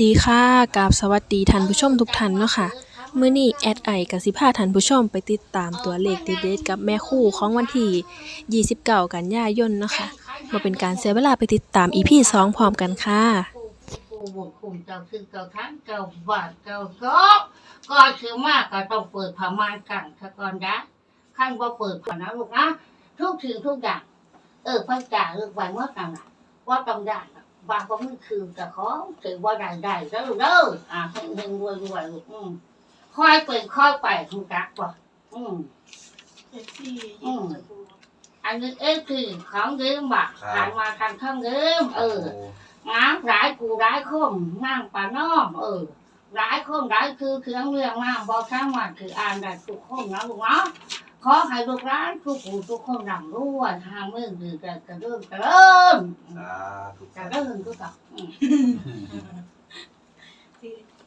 ดีค่ะกับสวัสดีท่านผู้ชมทุกท่านเนาะค่ะมื้อนี้แอดไอกับสิพาท่านผู้ชมไปติดตามตัวเลขเด็ดๆกับแม่คู่ของวันที่29 กันยายนเนาะค่ะมาเป็นการเสียเวลาไปติดตาม EP 2พร้อมกันค่ะกูบุกคุมเจ้าคือเจ้าทั้งเจ้าบาดเจ้าก็คือมากก็ต้องเปิดผ้ามานกันซะก่อนนะขั้นว่าเปิดผ่านนะลูกนะทุกสิ่งทุกอย่าง เออพระจ่าเลือกไว้เมื่อกันน่ะว่าต้องได้น่ะ บางก็ไม่คือแต่ของถือว่าได้ได้แล้วลูกเด้ออ่าเฮงเฮงรวยรวยลูกอืมค่อยเป็นค่อยไปทุกจักว่ะอืมอืมอันนี้เอ๊ะคือของเดิมบ่ะครับผ่านมาทางข้างเดิมเออน้ำร้ายกูร้ายคมนั่งป่าน้อมเออร้ายคมร้ายคือเครื่องเรื่องน้ำบอช้างมันคืออ่านได้ทุกคนนะลูกเนาะ ขอให้ลูกร้านทุกผู้ทุกคนร่ำรวยทางมือดีกันกระเริ่มกระเริ่มสาธุกระเริ่มทุกอย่อ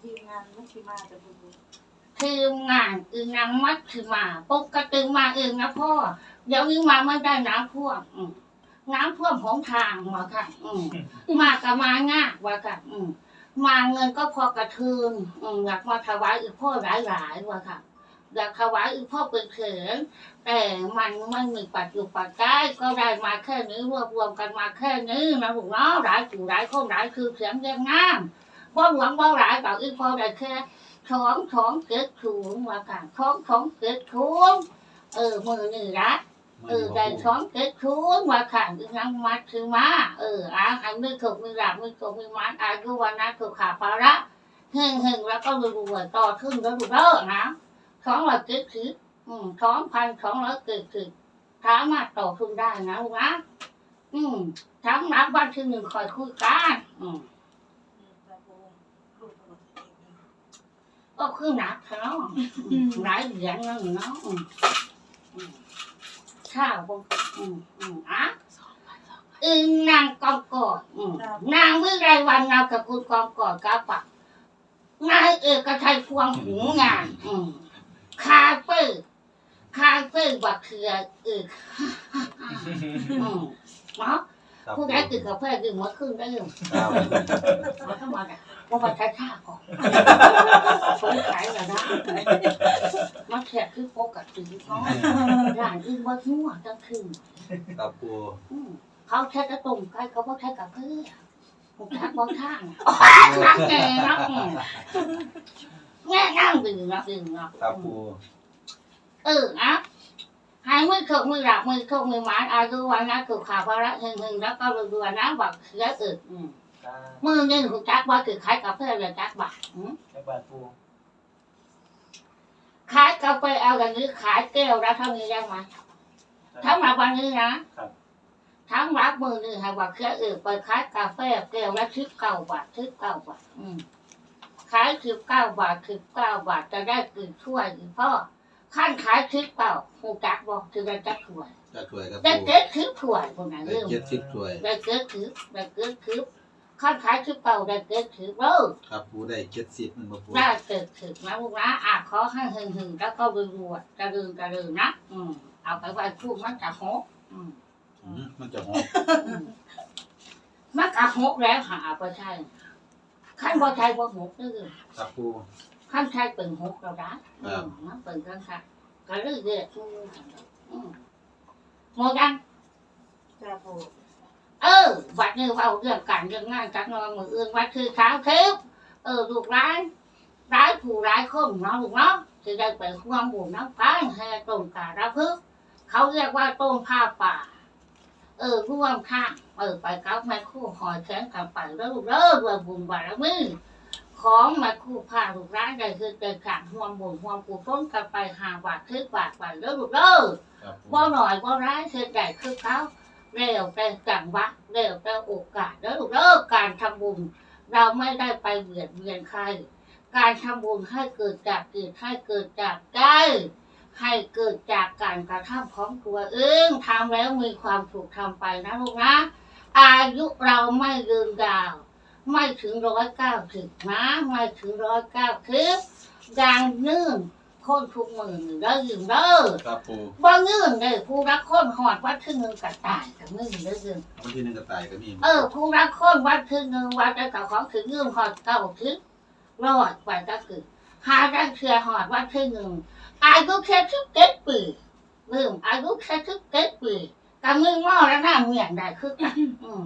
ทีมงานไม่ทีมาจะดูทีมงานอึงนางมัดคือมาปกกระติมาเองนะพ่อเดี๋ยวนี้มาไม่ได้น้ำท่วมน้ำท่วมของทางมาค่ะ อืมากับมาง่ายว่าค่ะ อืมาเงินก็พอกระทืนอืมอยากมาถวายอีกพ่อหลายหลายๆว่าค่ะ อยากถวายอีกพ่อเป็นเขินแต่มันไม่มีปัจจุปัจจัยก็ได้มาแค่นี้รวบรวมกันมาแค่นี้นะลูกเนาะหลายจู่หลายคนหลายคือเสียงเรียงงามบ่หวังบ่หลายต่ออีกพ่อได้แค่ท้องท้องเกิดถุงว่าค่ะท้องท้องเกิดถุงเออมือหนี่ละเออได้ช้อนเก็ดชูนว่าขันยังนั่งมัดคือมาเอออะอันนี้ถูกมีหลักมีถูกมีมัดอายุวันนั้นถูกขาภาระเฮงเฮงแล้วก็รวยๆต่อขึ้นแล้วดูเด้อนะ ช้อนละเก็ดสิบอืมช้อนพันช้อนละเก็ดสิบสามารถต่อขึ้นได้นะลูกนะอืมทั้งนับวันที่หนึ่งคอยคุยกันอืมจะดูรูปปกติก็คือหนักเนาะอืมหลายเหรียญนั่นเนาะอืมอืมข้าวบงอืมอืมอะอึงนางกองกอดอืมนางวิไรวันนามกับคุณกองกอดกาปักนายเอกชัยพวงหูงาน อืม คาเฟ่คาเฟ่บักเขือเอออืมเนาะครับผู้ใดตื่นกาแฟดื่มมาครึ่งได้ยังครับมาทั้งวันอะว่ามาใช้ชาก่อนสงสัยแล้วนะมันแขกคือปกติเนาะร้านอื่นว่าทั่วจังคืนครับปูอืมเขาใช้กระตุ่มใครเขาบอกใช้กับเพื่อนผมทักบอกท่างนักแก่นักแง่นั่งดื่มนักดื่มนักครับปูเออนะหายมือเข่ามือหลับมือเข่ามือหมาอายุวันนะถูกขาภาระหึงหึงแล้วก็รวยๆนะบักเสียอึดอืมมือนี่ถูกจักว่าคือขายกาแฟเลยจักบักอืมจักบาทปูขายกาแฟเอาอย่างนี้ขายแก้วแล้วเท่านี้ยังไหมทั้งหลับวันนี้นะทั้งรับมือนี่ให้ว่าแค่เออไปขายกาแฟแก้วละสิบเก้าบาทสิบเก้าบาทอืม ขายสิบเก้าบาทสิบเก้าบาทจะได้กินถ้วยอีกพ่อขั้นขายสิบเก้าหูจักบอกคือได้จักถ้วยจะถวยครับได้ปูเกิดสิบถ้วยคนนั้นได้เรื่องเจ็ดสิบถวยได้เกิดสิบได้เกิดสิบขั้นขายสิบเก้าได้เกิดสิบเออครับปูได้เจ็ดสิบมันมาปูได้เกิดสิบนะลูกนะอะขอให้หึงหึงๆแล้วก็รวยๆกระลือกระลือนะอืมเอาไปไว้คู่มันจะหกอืมอืมมันจะหอมมันกะหกแล้วหาไปใช่ ขั้นบ่ใช่บ่หกนี่คือครับปูขั้นใช่เป็นหกเราได้อืมมันเป็นขั้นค่ะก็เลยเรียกอืมอืมหมดยังจะดูเออ วัดนี้เว่าเรื่องการเรื่องงานจักหนอนมืออื่นวัดคือเช้าเทปเออลูกร้ายร้ายผู้ร้ายคนเนาะลูกเนาะจะได้ไปความบุญน้ำพันให้ต้นกาละพึกษ์เขาเรียกว่าต้นผ้าป่า เออร่วมข้าง เออไปกับแม่คู่หอยแขนกันไปแล้วลูกเด้อด้วยบุญบารมีของม่คู่พาลูกร้านได้คือเดินขางห่วมบุญห่วมกุศลกันไปหาบาทคือบาทไปแล้วลูกเด้อครับปูบ่หน่อยบ่ร้ายเสียใจคือเขาเร็วแต่จังหวะเร็วแต่โอกาสแล้วลูกเด้อการทำบุญเราไม่ได้ไปเบียดเบียนใคร การทำบุญให้เกิดจากจิตให้เกิดจากใจให้เกิดจากการกระทำของตัวเองทำแล้วมีความสุขทำไปนะลูกนะ อายุเราไม่ยืนยาว ไม่ถึงร้อยเก้าสิบนะไม่ถึงร้อยเก้าสิบอย่างนึ่งคนทุกมือนี่เด้อยืมเด้อครับปูบ่เงื่อนเด้อผู้รักคนหอดวัดครึ่งหนึงกระตายกับมือเด้อยืมวันที่หนึ่งกระต่ายก็มีเออผู้รักคนวัดครึ่งหนึงวัดได้กับของถึงยืมหอดเก้าถึงรอดไปก็คือหาได้เชื่อหอดวัดครึ่งหนึงอายุแค่สิบเจ็ดปีลืมอายุแค่สิบเจ็ดปี กับมือหม้อแล้วหน้าเมียนได้คือกันอืม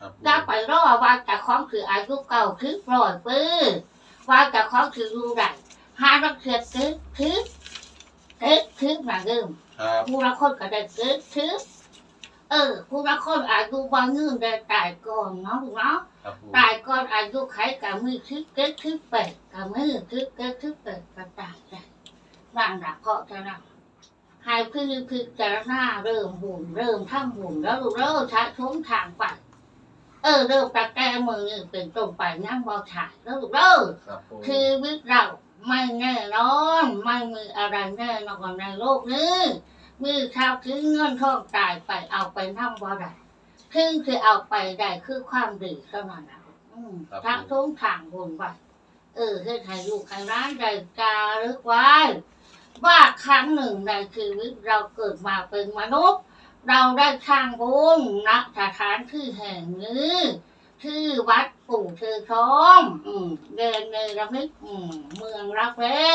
ครับปู จะไปรอว่าจะของคืออายุเก่าคือร้อยปีว่าจะของคือรู้ได้หารักเสียคือคือคือคือมาเริ่ม ครับผู้ละคนก็ได้คือคือเออผู้ละคนอายุบางเงื่อนได้ตายก่อนเนาะลูกเนาะ ครับปูตายก่อนอายุไขกับมือคือเกิดคือเป็ดกับมือคือเกิดคือเป็ดก็ตายได้ร่างดักเพาะจะนั่ง หายคือคือจะหน้าเริ่มบุญเริ่มทั้งบุญแล้วลูกเริ่มใช้ทุ่มทางไปเออเริ่มตะแกรงมือนี่เป็นต้นไปนั่งบอถ่ายแล้วลูกเริ่มครับปูชีวิตเราไม่แน่นอนไม่มีอะไรแน่นอนในโลกนี้มีชาวทิ้งเงินทองตายไปเอาไปนั่งบ่ได้ซึ่งคือเอาไปได้คือความดีเท่านั้นนะอืมทางทุ่งทางบนไปเออให้ใครลูกใครร้านใดจารึกไว้ ว่าครั้งหนึ่งในชีวิตเราเกิดมาเป็นมนุษย์ เราได้ช่างบุญณสถานที่แห่งนี้ชื่อวัดปู่เธอท้องอืมเดินในระมิดอืมเมืองรักแร้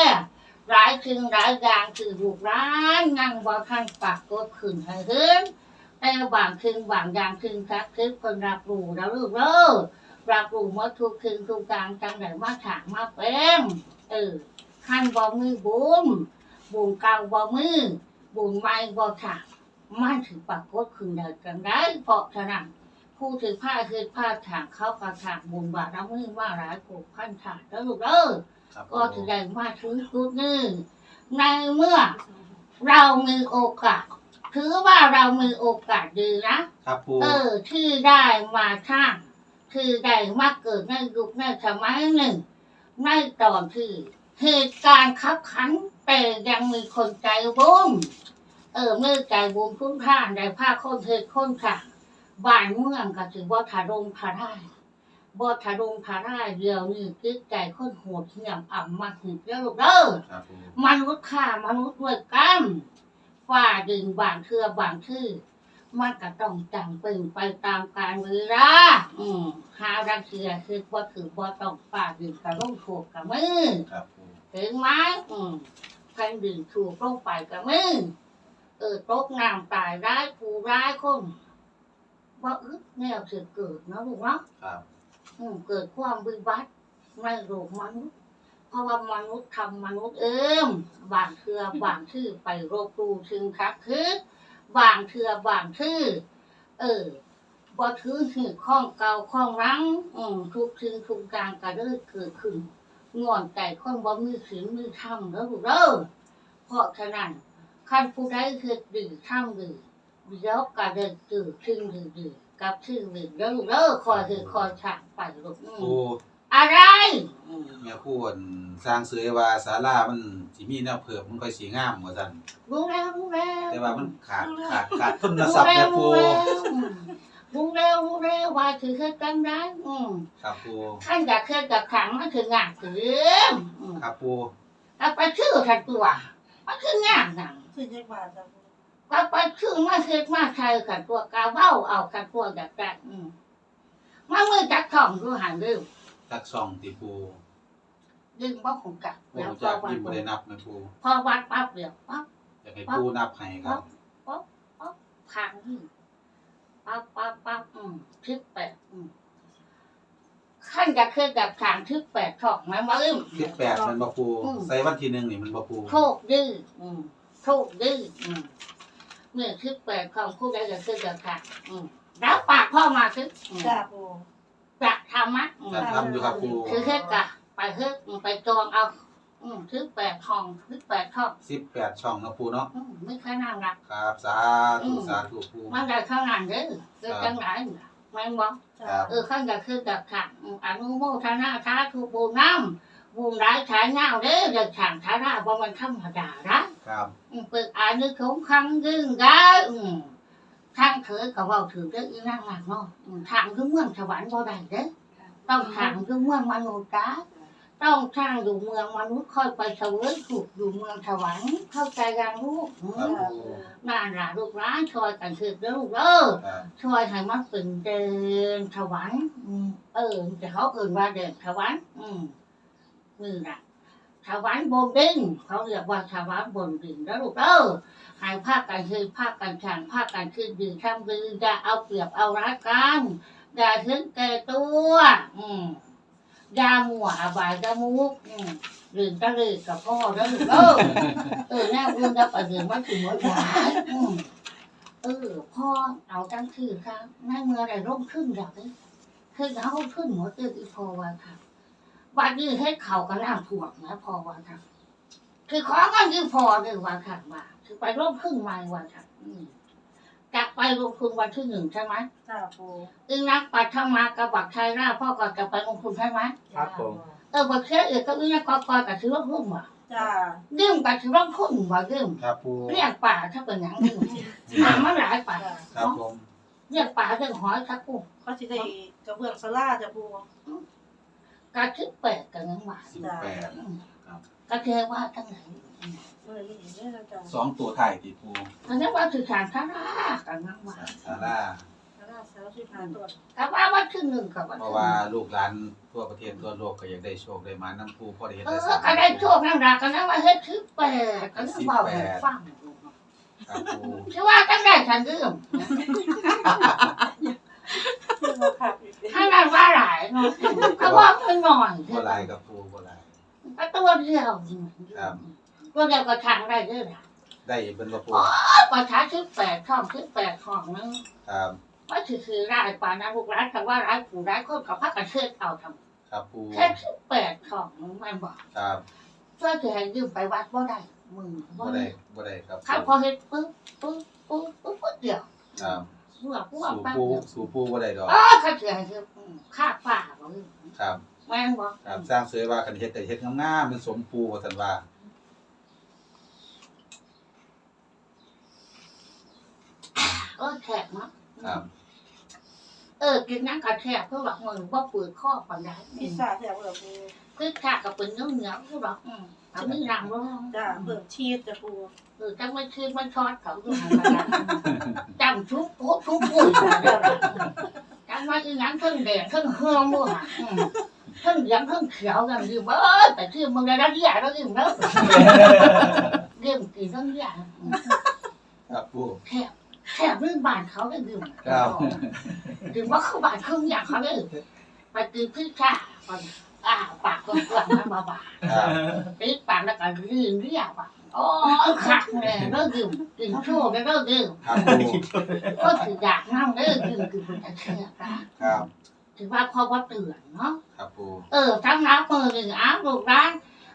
หลายสิ่งหลายอย่างคือลูกร้านนั่งบ่ทันปากก็ขึ้นให้เห็นแต่บางสิ่งบางอย่างสิ่งทักคือคนรับรู้แล้วลูกเลิกรับรู้หมาทุกสิ่งทุกการจังไหนมาถางมาเป็นเออขั้นบ่มือบุญ บุญเก่าบ่มือบุญใหม่บ่ถางมันถือปากกดขึ้นได้จังได้เพราะฉะนั้นผู้ถือผ้าคือผ้าถางเขากระถางบุญบาทน้ำมือว่าหลายผูกพันถางแล้วลูกเออครับก็ถือได้มาถึงจุดนี้ในเมื่อเรามีโอกาสถือว่าเรามีโอกาสดีนะครับปูเออที่ได้มาช่างคือได้มาเกิดในยุคในสมัยหนึ่งในตอนที่เหตุการณ์ขับขัน แต่ยังมีคนใจบุญเออเมื่อใจบุญพุ่งท่านได้ผ้าคนเหตุคนค่ะ บ้านเมืองก็ถือว่าทารงทาได้บ่ทารงทาได้เดียวนี่คิดใจคนโหดเหี้ยมอ่ำมาถึงแล้วลูกเด้อครับปูมนุษย์ฆ่ามนุษย์ด้วยกันฝ่าดึงบางเทือบางชื่อมันก็ต้องจำเป็นไปตามการเวลาอืมหารักเชือคือบ่ถือบ่ต้องฝ่าดึงกระลงถูกกับมือครับปูถึงไหมอืม ใครดึงถูกลงไปกับมือเออตกน้ำตายร้ายผู้ร้ายคนว่าอึดแนวเสือเกิดเนาะลูกเนาะครับอืมเกิดความวิบัติในโลกมนุษย์เพราะว่ามนุษย์ทำมนุษย์เอิมบางเทือบางชื่อไปโรครูถึงคักคือบางเทือบางชื่อ เออบ่ถือหือข้องเก่าข้องรังอืมทุกสิ่งทุกการก็เลยเกิดขึ้น ง่อนใจคนบ่มีศีลมีธรรมแล้วลูกเด้อเพราะฉะนั้นคันผู้ใดเฮ็ดดีทำดีเดี๋ยวก็ได้เจอสิ่งดีๆกับสิ่งดีแล้วลูกเด้อคอยเฮ็ดคอยฉากไปลูกอืมปูอะไรอืมแม่ครู่อั่นสร้างเสยว่าศาลามันสิมีแนวเพิ่มมันค่อยสิงามว่าซั่นรู้แล้วรู้แล้วแต่ว่ามันขาดขาดขาดทุนทรัพย์แม่ปู รู้แล้ว รู้แล้วว่าคือเคยกันได้อืมครับปูขั้นจากเคยกับขังมันคืองานถืออืมครับปูเอาไปชื่อทันตัวมันคืองานหนังสี่สิบบาทจ้ะปูก็ไปชื่อมาเช็ดมาใช้ขันตัวกาเบ้าเอาขันตัวจากแรกอืมมามือจักท่องดูหันดื้อจักช่องติปูดึงบ่ของกัดบ่แล้วรู้พจัอกวัดยิ้มบ่ได้นับแม่ปูพอวัดปั๊บเดี๋ยวปั๊บอยากให้ปูนับให้ครับ พังที่ ปั๊บปั๊บปั๊บอืมทึกแปดอืมขั้นจะเคยกับทางทึกแปดท่องไหมมาอึ้ม18มันบ่ปูอืม ใส่วันที่หนึ่งนี่มันบ่ปูโชคดื้ออืมโชคดื้ออืมเมื่อทึกแปดของผู้ใดจะเคยกับทางอืมรับปากพ่อมาทึกอืมจ้าปู จะทำมั้ยอืม จะทำอยู่ครับปู คือเฮ็ดกะไปเฮ็ดอืมไปจองเอา อืมทึกแปดห้องทึกแปดห้อง18ช่องเนาะปูเนาะอืมไม่แค่นั้นละครับ สาธุสาธุปู มันได้เท่านั้นเด้อคือจังไหนแม่นบ่จ้าครั บ เออขั้นก็คือกับขังอนุโมทนาสาธุบุญน้ำบุญร้ายฉายเงาเด้อเด็กขังทาราบ่มันธรรมดานะ ครับอืมเปิดอ่านนึกของครั้งยิ่งได้อืมทางเถอก็เว้าถือเด้ออีนางหลังเนาะอืมทางคือเมืองสวรรค์บ่ได้เด้อต้องทางคือเมืองมนุษย์จ้า ต้องสร้างอยู่เมืองมนุษย์ค่อยไปเสวยสุขอยู่เมืองสวรรค์เข้าใจยังลูกอืครับมปูน่ารักลูกร้านช่วยกันคือเด้อลูกเด้อครับช่วยให้มันเป็นเดินสวรรค์อืมเออจะเขาเอื่นว่าเดินสวรรค์อืมนี่นะสวรรค์บนดินเขาเรียกว่าสวรรค์บนดินแล้วลูกเด้อให้ภาคกันคือภาคกันฉางภาคกันคือดีทำดีอย่าเอาเปรียบเอารัดกันอย่าถึงแก่ตัว อืมอ ย่ามัวอบายจมูกอืมลืมตะลือกับพ่อแล้วลูกเด้อเออแน่อื่นจะไปเดือนมันถึงหมดหลายอืมเออพ่อเอาจังคือครับแม่เมื่อไรร่มขึ้นอยากเลยคือเอาร่มขึ้นหัวตื่นอีพอวันค่ะวันนี้ให้เขากระล่างถ่วงนะพอวันค่ะคือขอเงินคือพอเลยวันค่ะมาคือไปร่มขึ้นมาวันค่ะอืม จะไปลงทุนวันที่หนึ่งใช่ไหมจ้าปูอึงนักปัทมากระบักชัยหน้าพ่อก็จะไปลงทุนใช่ไหมครับผมเออบักเชื่อเอกก็อึงนักกอกอกับถือว่าพุ่มว่ะจ้ายืมกับถือว่าพุ่มว่ะยืมครับปูเรียกป่าถ้าเป็นอย่างนี้หามาหลายป่าครับผมเรียกป่าเรื่องหอยสักกุ้งเขาจะได้กระเบื้องสลาจ้าปูกระชิบแปดกันยังหวานสิบแปดกระเทว่าทั้งไหนเมื่อนี้เนี่ยนะจ้าสองตัวถ่ายติปูอันนั้นว่าถือสารทารากันยังหวานซาร่าสลาสาวสิบห้าต้นกับว่าว่าที่หนึ่งกับว่าเพราะว่าลูกหลานทั่วประเทศทั่วโลกก็อยากได้โชคได้มาน้ำปูพอได้เห็นเอได้อสร้างก็ได้โชคนั่งรักกันนั้นว่าเฮ็ดชิบแปดกันนั้นว่าให้ฟังครับปูชื่อว่าตั้งได้ฉันเรื่องเพื่อมาขับอีกถ้านั้นว่าหลายเนาะก็ว่าไม่หน่อยบ่หลายกับปูบ่หลายก็ตัวเดียวตั วเดียวก็ทางได้ด้วยนะได้เป็นบ่ปูประชาชิบแปดช่องชิบแปดช่องนึงครับว่าถือคือร้ายป่านะลูกร้านคำว่าร้ายผู้ร้ายคนกับพักกันเชิดเอาทำครับปูแค่สิบแปดของมันบอกครับช่วยถือให้ยืมไปวัดบ่ได้มึงบ่ได้บ่ได้ครับข้าพอเฮ็ดปึ๊บปึ๊บปึ๊บปึ๊บปึ๊บเดียวครับเมื่อพวกสู่แป๊บปูเดียวสู่ปูบ่ได้ดอกอ๋อข้าถือให้ยืมค่าฝ่าบ่ยืมครับแม่นบ่ครับสร้างเสยว่ากันเฮ็ดแต่เฮ็ดงามๆมันสมปูว่าซั่นว่า เออแขกเนาะครับ เออกินน้ำกระแทกเพื่อแบบมึงบ่ปืดข้อปันได้พิซซ่าแถวเราปูคือขากกับเป็นเนื้อเหนียวคือแบบอืมอันนี้รังร้องจ้าเพิ่มชีสจ้าปูเออจังมันคือมันช็อตเขาอยู่หันมาจำชุบโป๊ะชุบปุ๋ยมาแล้วล่ะจำว่าอีนั้นเพิ่งแดงเพิ่งเฮืองด้วยอืมเพิ่งเหลืองเพิ่งเขียวกันอยู่เบ้อแต่ที่มึงได้รับยาแล้วยิ่งเนอะเรื่องกินเรื่องยาอืมครับปูแทบ แทบเรื่องบ้านเขาได้ดื่มครับดื่มว่าเขาบ้านครึ่งอย่างเขาเลยไปกินพิซซ่าก่อนอ่าปากกว้างๆนะบ้าๆครับติดปากแล้วก็ลื่นเรียบอะโอ้ขักเลยเลิกดื่มกินชั่วแล้วเลิกดื่มครับปูก็ถืออยากนั่งเลิกดื่มคือมันจะเชื่อนะครับถือว่าพ่อว่าเตือนเนาะครับปูเออทั้งน้ำมือหนึ่งอ้าวลูกร้าน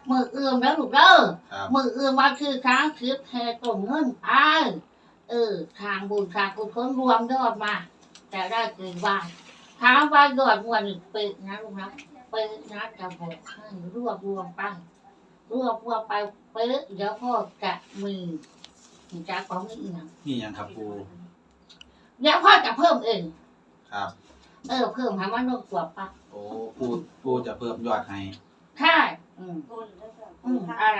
มือเอื้อมแล้วลูกเด้อครับมือเอื้อมว่าคือช้างทิพย์แทต้นเงินไป เออ ทางบุญทางกุศลรวมยอดมาแต่ได้เกินบาทถามว่ายอดมวลนี่เป็นนะลูกนะเป็นนะจะบอกให้รวบรวมไปรวบรวมไปเป๊ะเดี๋ยวพ่อจะมีจะของมีอีกอย่างนี่หยังครับปูเดี๋ยวพ่อจะเพิ่มเองครับ เออ เพิ่มให้มันลงตัวปะโอ้ปูปูจะเพิ่มยอดให้ใช่อืมต้นแล้วจ้า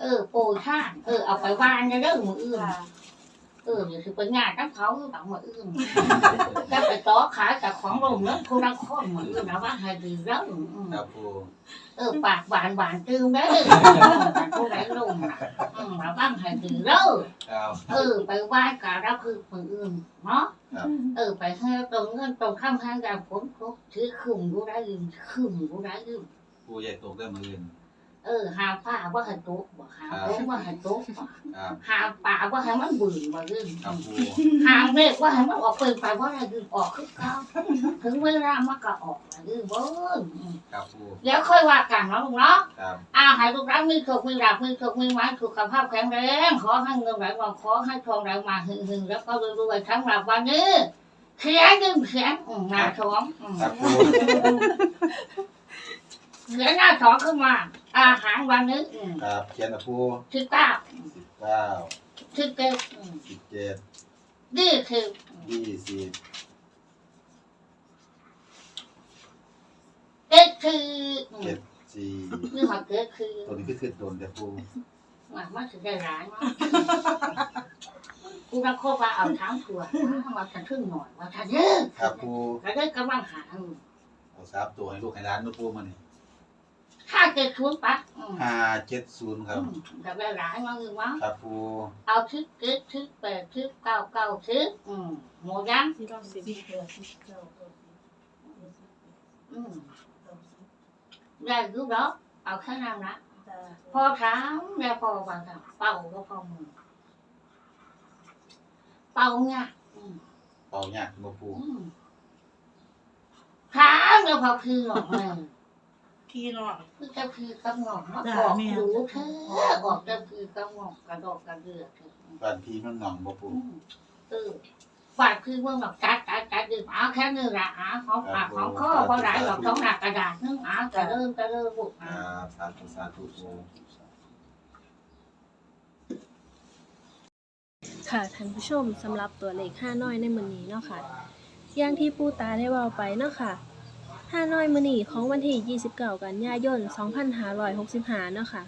เออปูท่านเออเอาไปวานในเรื่องมืออื่นจ้า เออเดี๋ยวคือไปงานตั้งเขาหรือเปล่ามืออื่นจะไปต่อขายจากของลงแล้วคุณนักข้อมืออื่นนะว่าให้ดีแล้วอืมครับปูเออปากหวานหวานตื้มได้เลยผู้ใดลงนะอืมระวังให้ดีแล้วครับเออ ไปไหว้การับคือมืออื่นเนาะครับเออ ไปให้ตรงเงินตรงข้ามห้างยางผลครบถือขึ้นรู้ได้ยืนขึ้นรู้ได้ยืนปูใหญ่ตกได้มื้ออื่น เออหาป้าว่าให้โต๊ะบ่หาโต๊ะว่าให้โต๊ะบ่ครับหาป่าว่าให้มันบื่นบ่ยืนครับปูหาเมฆว่าให้มันออกเป็นไปว่าให้ยืนออกคือเก่าถึงเวลามันก็ออกนะยืนเบิ้งอืมครับปูเดี๋ยวค่อยว่ากันเนาะลูกเนาะครับอาให้ลูกรักมีสุขมีหลับมีสุขมีหวานสุขภาพแข็งแรงขอให้เงินไหลมาขอให้ทองไหลมาหึงหึงๆแล้วก็รวยๆทั้งหลับวันนี้เขียนยืมเขียนอืมหน้าท้องอืมครับปูเขียนหน้าท้องขึ้นมา อาหารวันนี้อืมครับเขียนนะปูสิบเก้าเก้าสิบเจ็ดอืมสิบเจ็ดยี่สิบยี่สิบเจ็ดสิบอืเจ็มดสี่นี่มาเกิดคือตัวนี้ก็คือโดนแต่ปูว่ามันถึงได้ร้ายมากกูรักโคว่าเอาถามผัวว่าจะทึ่งหน่อยว่าจะเด้อครับปูก็ได้กำลังหาเอาสามตัวให้ลูกให้ร้านนะปูมานี่ ถ้าเกิดทุนปะอืมห้าเจ็ดศูนย์ครับจะได้ร้ายมากเลยมั้งครับปูเอาทึกเกิดทึกแปดทึกเก้าเก้าทึกอืมหมดยังสิบเก้าสิบเก้าสิบเก้าเก้าสิบอืมเก้าสิบได้รู้แล้วเอาแค่นั้นนะตาพอถามแล้วพอว่าถามเป่าก็พอมือเป่าเนี่ยอืม เป่ายากมาปูอืมถามแล้วพอคือหรอกแม่ ที่นอนคือจะคือกำหนดมาจ้ะออกแม่ดูเธอออกจะคือกำหนดกระดอกกระเดือกเถอะบ้านพี่มันหนองมาปูอืมเออฝาดคือเมื่อแบบจัดจัดจัดดื่มเอาแค่นึงละอาของปากของข้อพอหลายหรอกต้องหนักกระดาษนึงอาจะเริ่มจะเริ่มบุกคอารับสาธุสาธุปูค่ะท่านผู้ชมสำหรับตัวเลขห้าน้อยในมื้อนี้เนาะค่ะอย่างที่ปู่ตาได้เว้าไปเนาะค่ะ ห้าน้อยมือนีของวันที่ 29 กันยายน 2565 เนาะค่ะ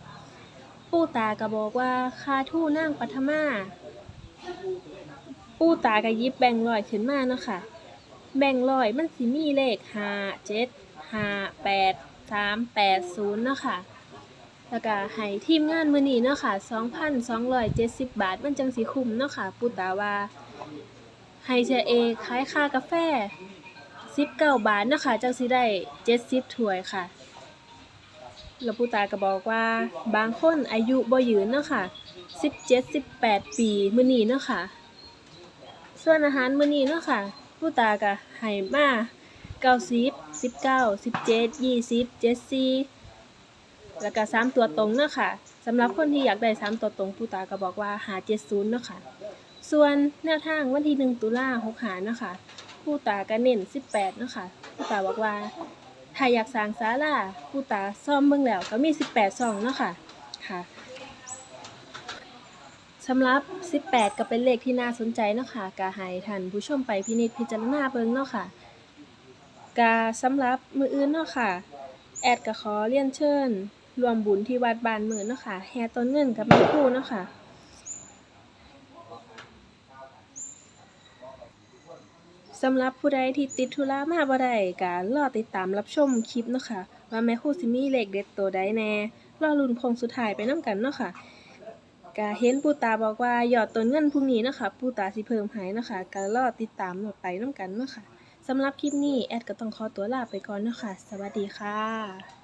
ปู่ตาก็บอกว่าคาทู่นางปัทมา ปู่ตาก็ยิบแบ่งค์ร้อยขึ้นมาเนาะค่ะ แบ่งค์ร้อยมันสิมีเลข 5 7 5 8 3 8 0 เนาะค่ะแล้วก็ให้ทีมงานมือนีเนาะค่ะ 2,270 บาท มันจังสิคุ้มเนาะค่ะปู่ตาว่าให้เสียเอขายค่ากาแฟ 19บเก้าบาทเนาะค่ะจังสิได้70ถ้วยค่ะแล้วปู่ตาก็บอกว่าบางคนอายุบ่ยืนเนาะค่ะ17 18ปีมื้อนี้เนาะค่ะ ส่วนอาหารมื้อนี้เนาะค่ะปู่ตาก็ให้มา90 19 17 20 74แล้วก็สามตัวตรงเนาะค่ะสำหรับคนที่อยากได้สามตัวตรงปูตาก็บอกว่าหาเจ็ดศูนย์เนาะค่ะ ส่วนแนวทางวันที่หนึ่งตุลาหกหาเนาะค่ะ ปูตาก็เน้นสิบแปดเนาะค่ะปูตาบอกว่าถ้าอยากสร้างศาลาปูตาซ่อมเบิ่งแล้วก็มีสิบแปดซองเนาะค่ะค่ะสำหรับ 18 ก็เป็นเลขที่น่าสนใจเนาะค่ะกาให้ท่านผู้ชมไปพินิจพิจารณาเบิ่งเนาะค่ะกาสำหรับมืออื่นเนาะค่ะ แอดก็ขอเรียนเชิญรวมบุญที่วัดบานเมืองเนาะค่ะแห่ต้นเงินกับแม่คู่เนาะค่ะ สำหรับผู้ใดที่ติดธุระมาบ่ได้ก็รอติดตามรับชมคลิปเนาะค่ะ ว่าแม่ครูสิมีเลขเด็ดตัวใดแน่รอลุ้นโคงสุดท้ายไปน้ำกันเนาะค่ะก็เห็นปู่ตาบอกว่ายอดต้นเงินพรุ่งนี้เนาะค่ะปู่ตาสิเพิ่มให้เนาะค่ะก็รอติดตามไปน้ำกันเนาะค่ะสำหรับคลิปนี้แอดก็ต้องขอตัวลาไปก่อนเนาะค่ะ สวัสดีค่ะ